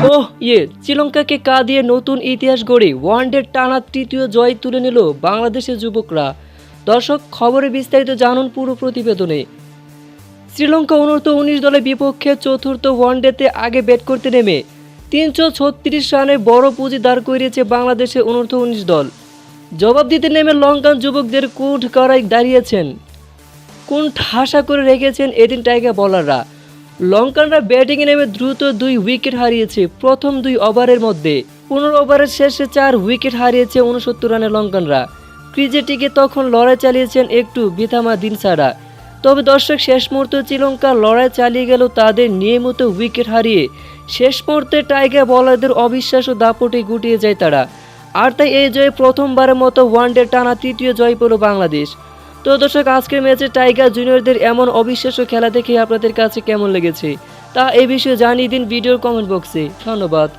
ইয়ে শ্রীলঙ্কাকে কা দিয়ে নতুন ইতিহাস গড়ে ওয়ানডের টানা তৃতীয় জয় তুলে নিল বাংলাদেশের যুবকরা। দর্শক, খবরে বিস্তারিত জানুন পুরো প্রতিবেদনে। শ্রীলঙ্কা অনূর্ধ্ব উনিশ দলের বিপক্ষে চতুর্থ ওয়ানডেতে আগে ব্যাট করতে নেমে তিনশো ছত্রিশ রানে বড় পুঁজি দাঁড় করিয়েছে বাংলাদেশের অনূর্ধ্ব উনিশ দল। জবাব দিতে নেমে লঙ্কান যুবকদের কুঠ করায় দাঁড়িয়েছেন। কোন ঠাসা করে রেখেছেন এদিন টাইগার বলাররা। লঙ্কানরা ব্যাটিংয়ে নেমে দ্রুত দুই উইকেট হারিয়েছে প্রথম দুই ওভারের মধ্যে। পনেরো ওভারের শেষে চার উইকেট হারিয়েছে উনসত্তর রানে লঙ্কানরা। ক্রিজেটিকে তখন লড়াই চালিয়েছেন একটু বিথামা দিন ছাড়া তবে দর্শক, শেষ মুহূর্তে শ্রীলঙ্কা লড়াই চালিয়ে গেল তাদের নিয়মিত উইকেট হারিয়ে। শেষ মুহূর্তে টাইগার বলারদের অবিশ্বাস্য দাপটে গুটিয়ে যায় তারা। আর তাই এই জয়ে প্রথমবারের মতো ওয়ানডে টানা তৃতীয় জয় পেল বাংলাদেশ। তো দর্শক, আজকের ম্যাচে টাইগার জুনিয়রদের এমন অবিশ্বাস্য খেলা দেখে আপনাদের কাছে কেমন লেগেছে? তা এই বিষয়ে জানিয়ে দিন ভিডিওর কমেন্ট বক্সে। ধন্যবাদ।